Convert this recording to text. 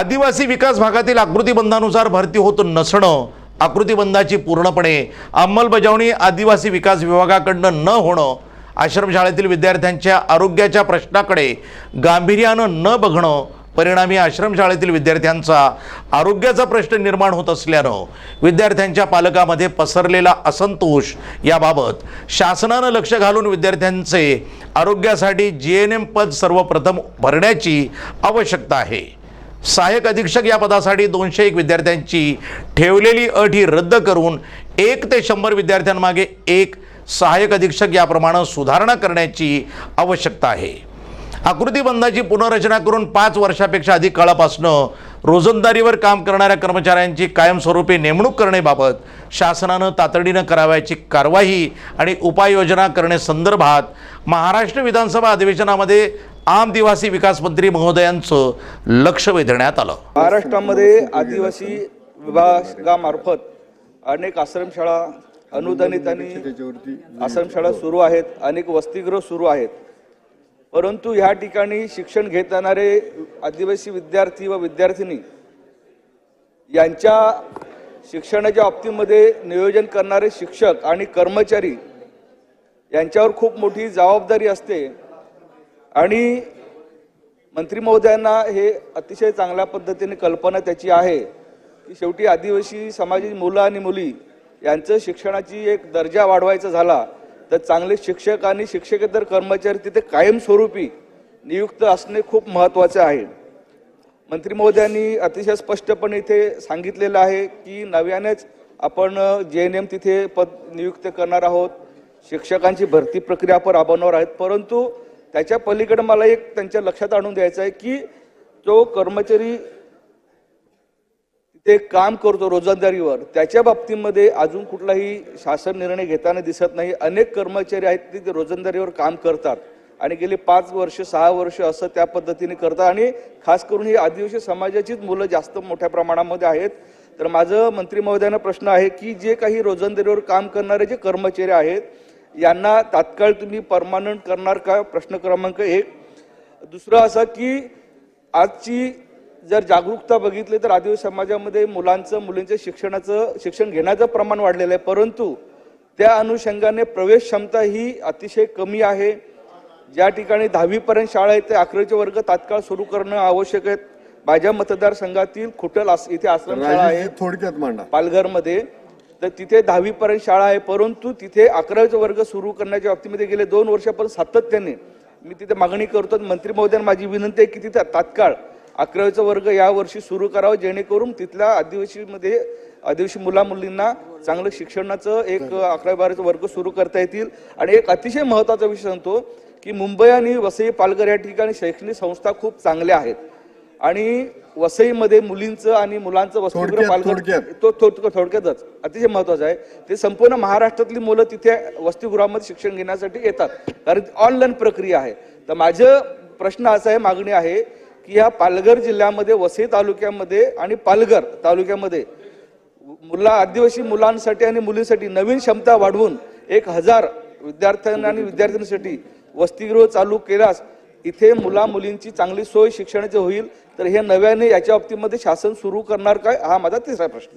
आदिवासी विकास भागातील आकृतीबंधानुसार भरती होत नसणं आकृतीबंधाची पूर्णपणे अंमलबजावणी आदिवासी विकास विभागाकडनं न होणं आश्रमशाळेतील विद्यार्थ्यांच्या आरोग्याच्या प्रश्नाकडे गांभीर्यानं न बघणं परिणामी आश्रमशाळेतील विद्यार्थ्यांचा आरोग्याचा प्रश्न निर्माण होत असल्यानं विद्यार्थ्यांच्या पालकामध्ये पसरलेला असंतोष याबाबत शासनानं लक्ष घालून विद्यार्थ्यांचे आरोग्यासाठी जी एन एम पद सर्वप्रथम भरण्याची आवश्यकता आहे. सहाय्यक अधीक्षक या पदासाठी दोनशे एक विद्यार्थ्यांची ठेवलेली अट ही रद्द करून एक ते शंभर विद्यार्थ्यांमागे एक सहाय्यक अधीक्षक याप्रमाणे सुधारणा करण्याची आवश्यकता आहे. आकृतीबंधाची पुनर्रचना करून पाच वर्षापेक्षा अधिक काळापासनं रोजंदारीवर काम करणाऱ्या कर्मचाऱ्यांची कायमस्वरूपी नेमणूक करण्याबाबत शासनानं तातडीनं करावयाची कारवाई आणि उपाययोजना करण्यासंदर्भात महाराष्ट्र विधानसभा अधिवेशनामध्ये आदिवासी विकास मंत्री महोदयांचं लक्ष वेधण्यात आलं. महाराष्ट्रामध्ये आदिवासी विभागामार्फत अनेक आश्रमशाळा अनुदानित आणि आश्रमशाळा सुरू आहेत अनेक वसतिगृह सुरू आहेत. परंतु ह्या ठिकाणी शिक्षण घेत येणारे आदिवासी विद्यार्थी व विद्यार्थिनी यांच्या शिक्षणाच्या बाबतीमध्ये नियोजन करणारे शिक्षक आणि कर्मचारी यांच्यावर खूप मोठी जबाबदारी असते. आणि मंत्री महोदयांना हे अतिशय चांगल्या पद्धतीने कल्पना त्याची आहे की शेवटी आदिवासी समाजाची मुलं आणि मुली यांचं शिक्षणाची एक दर्जा वाढवायचा झाला तर चांगले शिक्षक आणि शिक्षकेतर कर्मचारी तिथे कायमस्वरूपी नियुक्त असणे खूप महत्त्वाचे आहे. मंत्री महोदयांनी अतिशय स्पष्टपणे इथे सांगितलेलं आहे की नव्यानेच आपण जे एन एम तिथे पद नियुक्त करणार आहोत. शिक्षकांची भरती प्रक्रिया आपण राबवणार आहेत परंतु त्याच्या पलीकडे मला एक त्यांच्या लक्षात आणून द्यायचं आहे की जो कर्मचारी ते काम करतो रोजंदारीवर त्याच्या बाबतीमध्ये अजून कुठलाही शासन निर्णय घेताना दिसत नाही. अनेक कर्मचारी आहेत ते ते रोजंदारीवर काम करतात आणि गेले पाच वर्ष सहा वर्ष असं त्या पद्धतीने करतात. आणि खास करून ही आदिवासी समाजाचीच मुलं जास्त मोठ्या प्रमाणामध्ये आहेत. तर माझं मंत्री महोदयांना प्रश्न आहे की जे काही रोजंदारीवर काम करणारे जे कर्मचारी आहेत यांना तात्काळ तुम्ही परमानंट करणार का? प्रश्न क्रमांक एक. दुसरं असं की आजची जर जागरूकता बघितली तर आदिवासी समाजामध्ये मुलांचं मुलींच्या शिक्षणाचं शिक्षण घेण्याचं प्रमाण वाढलेलं आहे. परंतु त्या अनुषंगाने प्रवेश क्षमता ही अतिशय कमी आहे. ज्या ठिकाणी दहावीपर्यंत शाळा आहेत ते अकराचे वर्ग तात्काळ सुरू करणं आवश्यक आहे. माझ्या मतदारसंघातील खुटल इथे आश्रमशाळा आहे. थोडक्यात मांडा. पालघरमध्ये तर तिथे दहावीपर्यंत शाळा आहे परंतु तिथे अकरावीचे वर्ग सुरू करण्याच्या बाबतीमध्ये गेले दोन वर्षापर्यंत सातत्याने मी तिथे मागणी करतो मंत्री महोदयांना माझी विनंती आहे की तिथे तात्काळ अकरावीचा वर्ग यावर्षी सुरू करावा जेणेकरून तिथल्या आदिवासीमध्ये आदिवासी मुला मुलींना चांगलं शिक्षणाचं एक अकरावी बाराचा वर्ग सुरू करता येतील. आणि एक अतिशय महत्त्वाचा विषय सांगतो की मुंबई आणि वसई पालघर या ठिकाणी शैक्षणिक संस्था खूप चांगल्या आहेत. आणि वसईमध्ये मुलींचं आणि मुलांचं वसतिगृह पालघर. तो थोड- थोडक्यातच. अतिशय महत्वाचं आहे. ते संपूर्ण महाराष्ट्रातली मुलं तिथे वसतिगृहामध्ये शिक्षण घेण्यासाठी येतात. कारण ऑनलाईन प्रक्रिया आहे. तर माझं प्रश्न असा आहे मागणी आहे की या पालघर जिल्ह्यामध्ये वसई तालुक्यामध्ये आणि पालघर तालुक्यामध्ये मुला आदिवासी मुलांसाठी आणि मुलींसाठी नवीन क्षमता वाढवून एक हजार विद्यार्थ्यांना आणि विद्यार्थ्यांसाठी वसतिगृह चालू केल्यास इथे मुला मुलींची चांगली सोय शिक्षणाची होईल तर हे नव्याने याच्या बाबतीमध्ये शासन सुरू करणार काय? हा माझा तिसरा प्रश्न.